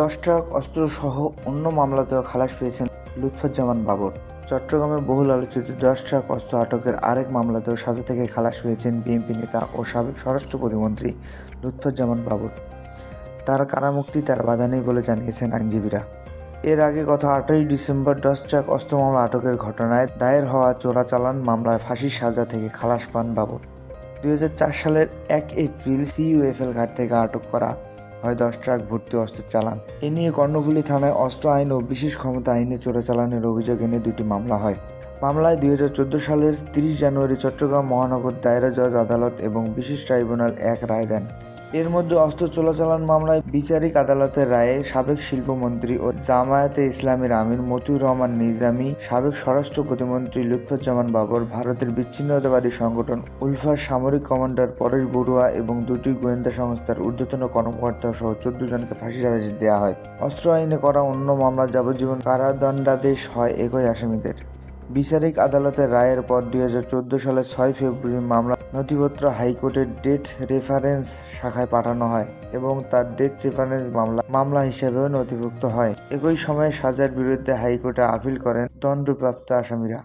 দশ ট্রাক অস্ত্রসহ অন্য মামলাতেও খালাস পেয়েছেন লুৎফুজ্জামান বাবর। চট্টগ্রামে বহুল আলোচিত দশ ট্রাক অস্ত্র আটকের আরেক মামলাতেও সাজা থেকে খালাস পেয়েছেন বিএনপি নেতা ও সাবেক স্বরাষ্ট্র প্রতিমন্ত্রী লুৎফুজ্জামান বাবর। তার কারামুক্তি তার বাধা নেই বলে জানিয়েছেন আইনজীবীরা। এর আগে গত আটই ডিসেম্বর দশ ট্রাক অস্ত্র মামলা আটকের ঘটনায় দায়ের হওয়া চোরাচালান মামলায় ফাঁসির সাজা থেকে খালাস পান বাবর। দুই হাজার চার সালের এক এপ্রিল সিইউএফএল ঘাট থেকে আটক করা হয় দশ ট্রাক ভর্তি অস্ত্রের চালান। এ নিয়ে কর্ণফুলী থানায় অস্ত্র আইন ও বিশেষ ক্ষমতা আইনে চোরাচালানের অভিযোগ এনে দুটি মামলা হয়। মামলায় দুই হাজার চোদ্দ সালের তিরিশ জানুয়ারি চট্টগ্রাম মহানগর দায়রা জজ আদালত এবং বিশেষ ট্রাইব্যুনাল এক রায় দেন। এর মধ্যে অস্ত্র চোরাচালান মামলায় বিচারিক আদালতের রায়ে সাবেক শিল্পমন্ত্রী ও জামায়াতে ইসলামীর আমির মতিউর রহমান নিজামী, সাবেক স্বরাষ্ট্র প্রতিমন্ত্রী লুৎফুজ্জামান বাবর, ভারতের বিচ্ছিন্নতাবাদী সংগঠন উলফার সামরিক কমান্ডার পরেশ বড়ুয়া এবং দুটি গোয়েন্দা সংস্থার ঊর্ধ্বতন কর্মকর্তা সহ চোদ্দ জনকে ফাঁসির আদেশ দেওয়া হয়। অস্ত্র আইনে করা অন্য মামলা যাবজ্জীবন কারাদণ্ডাদেশ হয় একই আসামিদের। বিচারিক আদালতের রায়ের পর দু হাজার চোদ্দ সালের ছয় ফেব্রুয়ারি মামলা নথিপত্র হাইকোর্টের ডেট রেফারেন্স শাখায় পাঠানো হয় এবং তার ডেট রেফারেন্স মামলা মামলা হিসেবেও নথিভুক্ত হয়। একই সময়ে সাজার বিরুদ্ধে হাইকোর্টে আপিল করেন দণ্ডপ্রাপ্ত আসামিরা।